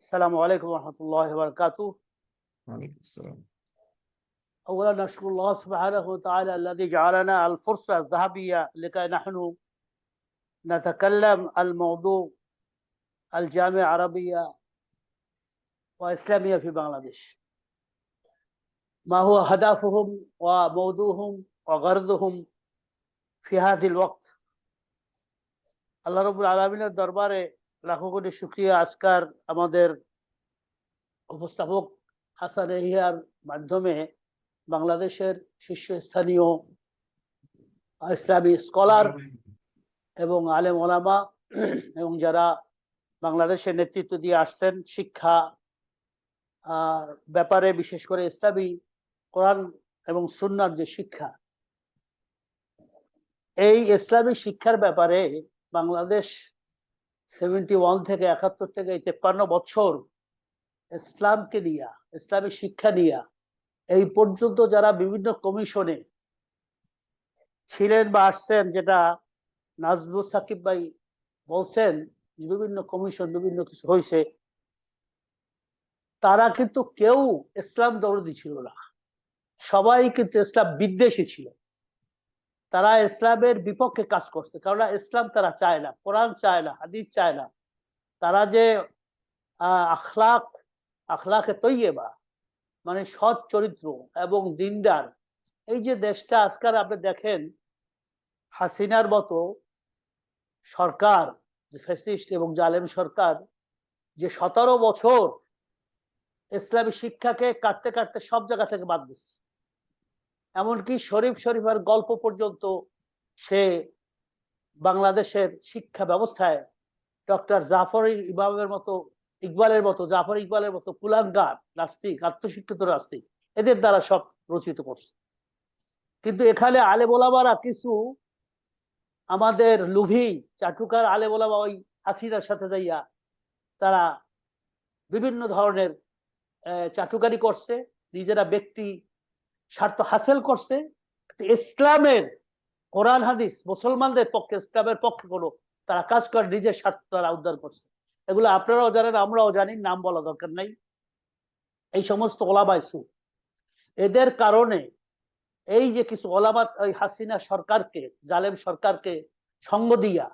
السلام عليكم ورحمة الله وبركاته. وعليكم السلام. أولا نشكر الله سبحانه وتعالى الذي جعلنا الفرصة الذهبية لكي نحن نتكلم الموضوع الجامعة العربية وإسلامية في بنغلاديش. ما هو هدفهم وموضوعهم وغرضهم في هذا الوقت؟ الله رب العالمين الدربار লাখো কোটি শুক্রিয়া আজকার আমাদের উপস্থাপক হাসান এহিয়ার মাধ্যমে বাংলাদেশের শীর্ষস্থানীয় ইসলামী স্কলার এবং আলেম ওলামা এবং যারা বাংলাদেশের নেতৃত্ব দিয়ে আসছেন শিক্ষা ব্যাপারে বিশেষ করে ইসলামী কোরআন এবং সুন্নার যে শিক্ষা, এই ইসলামী শিক্ষার ব্যাপারে বাংলাদেশ সেভেন্টি ওয়ান থেকে একাত্তর থেকে এই তেপ্পান্ন বছর ইসলামকে নিয়া, ইসলামী শিক্ষা নিয়া, এই পর্যন্ত যারা বিভিন্ন কমিশনে ছিলেন বা আসছেন, যেটা নাজবুল সাকিব ভাই বলছেন বিভিন্ন কমিশন, বিভিন্ন কিছু হয়েছে, তারা কিন্তু কেউ ইসলাম দরদি ছিল না। সবাই কিন্তু ইসলাম বিদ্বেষী ছিল। তারা ইসলামের বিপক্ষে কাজ করছে। কারণ ইসলাম তারা চায় না, কোরআন চায় না, হাদিস চায় না। তারা যে আখলাক, আখলাকে তৈয়বা মানে সৎ চরিত্র এবং দিনদার, এই যে দেশটা আজকাল আপনি দেখেন, হাসিনার মতো সরকার, যে ফ্যাসিস্ট এবং জালেম সরকার, যে সতেরো বছর ইসলামী শিক্ষাকে কাটতে কাটতে সব জায়গা থেকে বাদ দিচ্ছে। এমনকি শরীফ শরীফের গল্প পর্যন্ত সে বাংলাদেশের শিক্ষা ব্যবস্থায় ডক্টর জাফর ইমামের মতো, ইকবালের মতো, জাফর ইকবালের মতো কুলাঙ্গার, নাস্তিক, আত্মশিক্ষিত নাস্তিক, এদের দ্বারা সব রচিত করছে। কিন্তু এখানে আলে বলামারা কিছু আমাদের লুভি, চাটুকার আলে বলামা ওই হাসিনার সাথে যাইয়া তারা বিভিন্ন ধরনের চাটুকারি করছে, নিজেরা ব্যক্তি স্বার্থ হাসিল করছে। ইসলামের কোরআন, হাদিস মুসলমানদের পক্ষে, ইসলামের পক্ষে কোনো তারা কাজ করে, নিজের স্বার্থ তারা উদ্ধার করছে। এগুলো আপনারাও জানেন, আমরাও জানি, নাম বলা দরকার নাই। এই সমস্ত ওলামাইসু এদের কারণে এই যে কিছু ওলামাত ওই হাসিনা সরকারকে, জালেম সরকারকে সঙ্গ দিয়া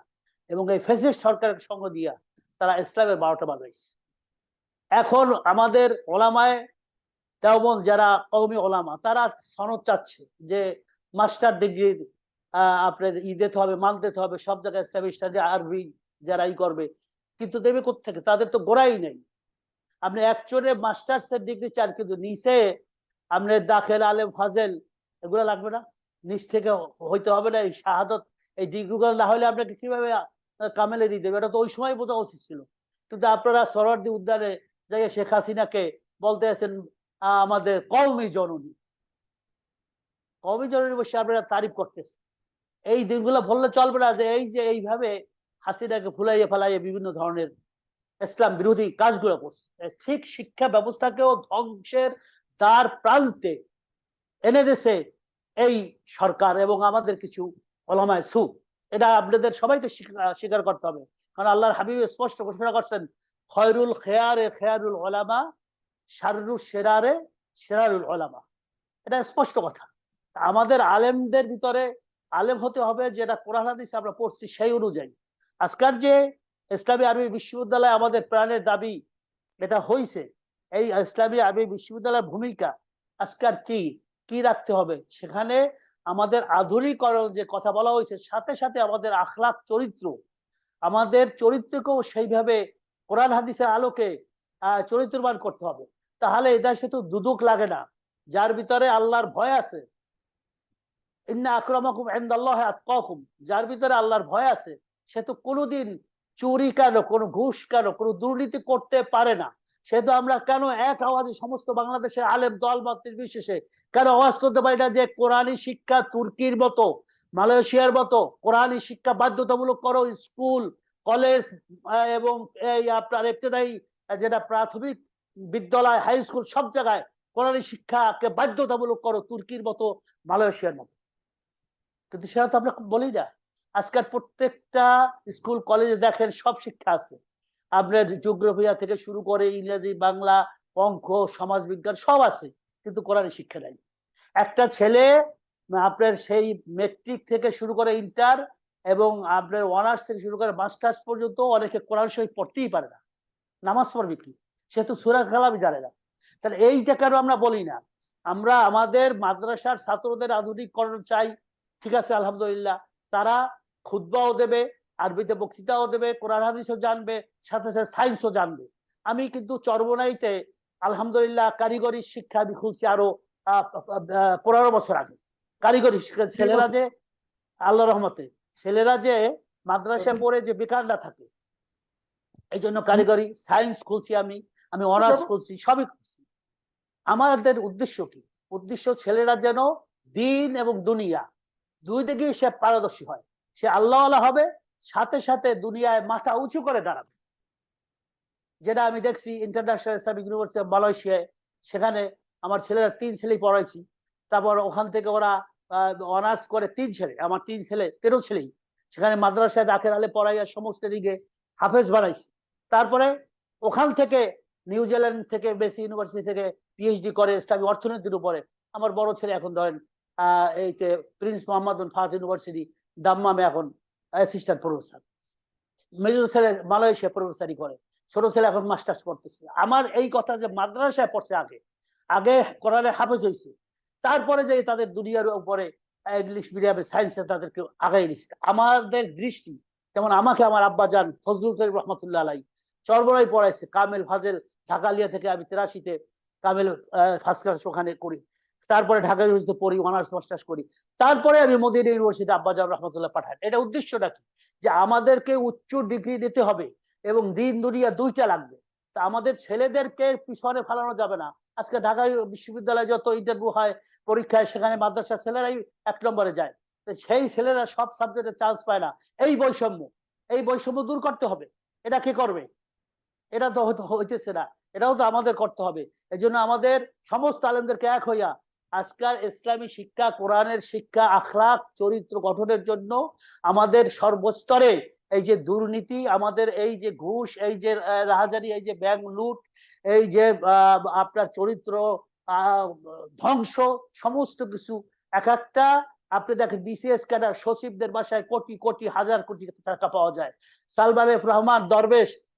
এবং এই ফেসিস্ট সরকারকে সঙ্গ দিয়া তারা ইসলামের বারোটা বাজাইছে এখন আমাদের ওলামায় তেমন যারা কৌমি ওলামা, তারা সনদ চাচ্ছে যে মাস্টার ডিগ্রি আপনার ই দিতে হবে মান দিতে হবে, সব জায়গায় ইসলামী স্টাডি আরবি যারা ই করবে। কিন্তু দেবে থেকে তাদের তো গোড়াই নেই। আপনি একচরে মাস্টার্স এর ডিগ্রি চান, কিন্তু নিচে আপনার দাখেল, আলেম, ফাজেল, এগুলো লাগবে না? নিচ থেকে হইতে হবে না এই শাহাদত, এই ডিগ্রিগুলো না হলে আপনাকে কীভাবে কামেলে দিয়ে দেবে এটা তো ওই সময় বোঝা উচিত ছিল। কিন্তু আপনারা সরোয়ার্দী উদ্যানে যাই শেখ হাসিনাকে বলতে আছেন আমাদের কওমি জননী। কওমি জননী বসে আপনারা তারিফ করতেছে এই দিনগুলো বললে চলবে না যে এই যে এইভাবে হাসিনাকে ফুলাইয়ে ফেলাইয়ে বিভিন্ন ধরনের ইসলাম বিরোধী কাজগুলো করছে। ঠিক শিক্ষা ব্যবস্থাকেও ধ্বংসের দ্বার প্রান্তে এনে দিছে এই সরকার এবং আমাদের কিছু ওলামায় সু। এটা আপনাদের সবাইকে স্বীকার করতে হবে। কারণ আল্লাহর হাবিব স্পষ্ট ঘোষণা করছেন, খয়রুল খেয়ারে খেয়ারুল ওলামা শারুল সেরারে সেরারুল ওলামা। এটা স্পষ্ট কথা। আমাদের আলেমদের ভিতরে আলেম হতে হবে যেটা কোরআন হাদিস আমরা পড়ছি সেই অনুযায়ী। আজকাল যে ইসলামী আরবি বিশ্ববিদ্যালয় আমাদের প্রাণের দাবি, এটা হইছে, এই ইসলামী আরবি বিশ্ববিদ্যালয়ের ভূমিকা আজকাল কি কি রাখতে হবে? সেখানে আমাদের আধুনিকরণ যে কথা বলা হয়েছে, সাথে সাথে আমাদের আখলাক চরিত্র, আমাদের চরিত্রকেও সেইভাবে কোরআন হাদিসের আলোকে চরিত্রবান করতে হবে। তাহলে এ দেশে তো দুদুক লাগে না, যার ভিতরে আল্লাহর ভয় আছে। যার ভিতরে আল্লাহর ভয় আছে, সে তো কোনোদিন চুরি কেন, কোনো ঘুষ কেন, কোনো দুর্নীতি করতে পারে না। সে তো আমরা কেন এক আওয়াজে সমস্ত বাংলাদেশের আলেম দল মত নির্বিশেষে কেন আওয়াজ করতে পারি না যে কোরআনী শিক্ষা তুর্কির মতো, মালয়েশিয়ার মতো কোরআনী শিক্ষা বাধ্যতামূলক করো, স্কুল, কলেজ এবং এই আপনার ইবতেদায়ী, যেটা প্রাথমিক বিদ্যালয় হাই স্কুল সব জায়গায় কোরআনী শিক্ষাকে বাধ্যতামূলক করো তুর্কির মতো, মালয়েশিয়ার মতো। কিন্তু সেটা তো আমরা বলি না। আজকাল প্রত্যেকটা স্কুল, কলেজে দেখেন সব শিক্ষা আছে। আপনার জিওগ্রাফিয়া থেকে শুরু করে ইংরেজি, বাংলা, অঙ্ক, সমাজবিজ্ঞান সব আছে, কিন্তু কোরআনের শিক্ষা নাই। একটা ছেলে, আপনার সেই মেট্রিক থেকে শুরু করে ইন্টার এবং আপনার অনার্স থেকে শুরু করে মাস্টার্স পর্যন্ত অনেকে কোরআন শরীফ পড়তেই পারে না। নামাজ পড়বে কি? সে তো সুরা কালামই জানে না। তাহলে এইটা কেন আমরা বলি না? আমরা আমাদের মাদ্রাসার ছাত্রদের আধুনিকরণ চাই। ঠিক আছে আলহামদুলিল্লাহ। তারা খুদ্বাও দেবে আরবিতে বক্তৃতাও দেবে কোরআন হাদিসও জানবে সাথে সাথে সায়েন্সও জানবে। আমি কিন্তু চরবনাইতে আলহামদুলিল্লাহ কারিগরি শিক্ষা আমি খুলছি আরও পনেরো বছর আগে। কারিগরি শিক্ষা ছেলেরা যে আল্লাহ রহমতে ছেলেরা যে মাদ্রাসায় পড়ে যে বেকার না থাকে এই জন্য কারিগরি সায়েন্স খুলছি আমি। আমি অনার্স খুলছি সবই খুলছি। আমাদের উদ্দেশ্য কি? উদ্দেশ্য ছেলেরা যেন দিন এবং দুনিয়া দুই দিকেই সে পারদর্শী হয়। সে আল্লাহ হবে সাথে সাথে দুনিয়ায় মাথা উঁচু করে দাঁড়াবে। যেটা আমি দেখছি ইন্টারন্যাশনাল ইসলামিক ইউনিভার্সিটি অফ মালয়েশিয়ায় সেখানে আমার ছেলেরা তিন ছেলেই পড়াইছি। তারপর ওখান থেকে ওরা অনার্স করে তিন ছেলে আমার তিন ছেলে তেরো ছেলেই। সেখানে মাদ্রাসায় দাখিল আলে পড়াইয়া সমস্ত দিকে হাফেজ বানাইছি। তারপরে ওখান থেকে নিউজিল্যান্ড থেকে বেশি ইউনিভার্সিটি থেকে পিএইচডি করে ইসলামী অর্থনীতির উপরে। আমার বড় ছেলে এখন ধরেন এইতে prince Mohammad bin Fahad university দাম্মামে এখন অ্যাসিস্ট্যান্ট প্রফেসর মেজর ছেলে মালয়েশিয়া প্রফেসরই করে। ছোট ছেলে এখন মাস্টার্স করতেছে আমার এই কথা যে মাদ্রাসায় পড়ছে আগে আগে কোরআনে হাফেজ হয়েছে তারপরে যে তাদের দুনিয়ার উপরে ইংলিশ মিডিয়ামে সায়েন্সে তাদেরকে আগাই দিচ্ছে আমাদের দৃষ্টি, যেমন আমাকে আমার আব্বা যান ফজলুল করিম রহমতুল্লাহ আলাই চরবরাই পড়াইছে কামেল ফাজেল ঢাকালিয়া থেকে আমি তেরাশিতে কামেল ফার্স্ট ক্লাস ওখানে করি। তারপরে ঢাকা ইউনিভার্সিটি পড়ি, অনার্স, মাস্টার্স করি। তারপরে আমি মদিনা ইউনিভার্সিটি আব্বাজান রহমতুল্লাহ পাঠান। এটা উদ্দেশ্যটা কি? যে আমাদেরকে উচ্চ ডিগ্রি দিতে হবে এবং দিন, দুনিয়া দুইটা লাগবে। তা আমাদের ছেলেদেরকে পিছনে ফেলানো যাবে না। আজকে ঢাকা বিশ্ববিদ্যালয়ে যত ইন্টারভিউ হয় পরীক্ষায় সেখানে মাদ্রাসার ছেলেরাই এক নম্বরে যায়। সেই ছেলেরা সব সাবজেক্টে চান্স পায় না। এই বৈষম্য এই বৈষম্য দূর করতে হবে। এটা কে করবে? এটা তো হইতেছে না। এটাও তো আমাদের করতে হবে। এই জন্য আমাদের সমস্ত আলেমদেরকে এক হইয়া আজকাল ইসলামী শিক্ষা কোরআনের শিক্ষা আখলাক চরিত্র গঠনের জন্য আমাদের সর্বস্তরে এই যে দুর্নীতি আমাদের এই যে ঘুষ এই যে আহ, রাহাজানি এই যে ব্যাংক লুট এই যে আপনার চরিত্র ধ্বংস সমস্ত কিছু এক একটা আপনি দেখেন বিসিএস ক্যাডার সচিবদের বাসায় কোটি কোটি হাজার কোটি টাকা পাওয়া যায়। সালমান রহমান দরবেশ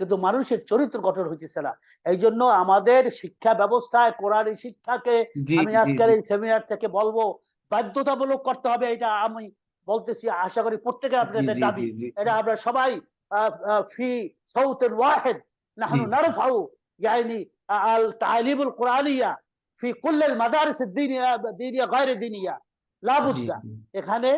কিন্তু মানুষের চরিত্র গঠন হইতেছে না। এই জন্য আমাদের শিক্ষা ব্যবস্থায় কোরআন শিক্ষাকে আমি আজকের এই সেমিনার থেকে বলব বাধ্যতামূলক করতে হবে এটা আমি বলতেছি আশা করি প্রত্যেকে আপনাদের দাবি। এটা আমরা সবাই ফি সৌতের ওয়াহেদ নাহনু নারফাউ ইয়ানি আল তাহলিবুল কোরআনিয়া ফি কুল্লের মাদারিস দিনিয়া দিনিয়া গায়রে দিনিয়া লাভ এখানে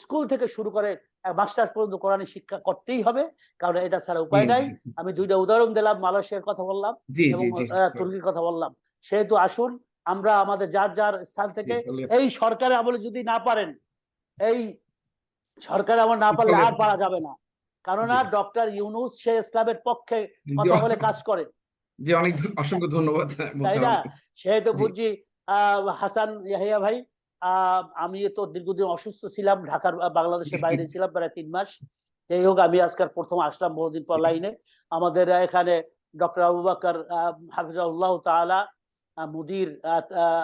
স্কুল থেকে শুরু করে মাস্টার্স পর্যন্ত কোরআনী শিক্ষা করতেই হবে কারণ এটা ছাড়া উপায় নাই। আমি দুইটা উদাহরণ দিলাম মালয়েশিয়ার কথা বললাম এবং তুর্কির কথা বললাম। সেহেতু আসুন আমরা আমাদের যার যার স্থান থেকে এই সরকারে আমলে যদি না পারেন এই সরকারে আমল না পারলে আর পারা যাবে না। কেননা। ডক্টর ইউনুস সে ইসলামের পক্ষে কথা বলে কাজ করে। জি অনেক অসংখ্য ধন্যবাদ তাই না? সেহেতু বুঝছি আহ, হাসান ইয়াহিয়া ভাই আমি তো দীর্ঘদিন অসুস্থ ছিলাম ঢাকার বাংলাদেশের বাইরে ছিলাম প্রায় তিন মাস। যাই হোক আমি আজকাল প্রথম আসলাম বহুদিন পর লাইনে। আমাদের এখানে ডক্টর আবু বাকর হাফিজাউল্লাহ আহ, মুদির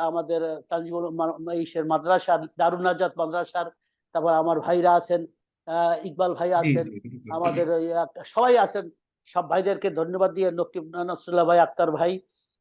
আমাদের তানজিমুল মা- ইসের মাদ্রাসা দারুণ নাজাত মাদ্রাসার তারপর আমার ভাইরা আছেন ইকবাল ভাই আছেন। আমাদের সবাই আছেন। সব ভাইদেরকে ধন্যবাদ দিয়ে নকিব নসরুল্লাহ ভাই আক্তার ভাই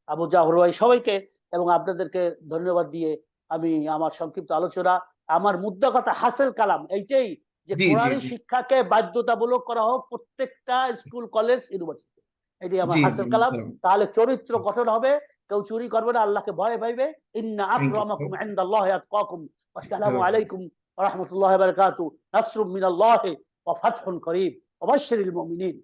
আবু জাহর ভাই সবাইকে এবং আপনাদেরকে ধন্যবাদ দিয়ে আমি আমার সংক্ষিপ্ত আলোচনা আমার মুদ্রা কথা হাসেল কালাম এইটাই যে কোরআনী শিক্ষাকে বাধ্যতামূলক করা হোক প্রত্যেকটা স্কুল কলেজ ইউনিভার্সিটি। এটি আমার হাসেল কালাম। তাহলে চরিত্র গঠন হবে কেউ চুরি করবে না আল্লাহকে ভয় পাইবে। ইন্না আকরামাকুম ইনদাল্লাহি আতকাকুম। আসসালামু আলাইকুম ওয়া রাহমাতুল্লাহি ওয়া বারাকাতুহু। নাসরুম মিনাল্লাহি ওয়া ফাতহুন করিম। ওয়া বাশশিরিল মুমিনিন।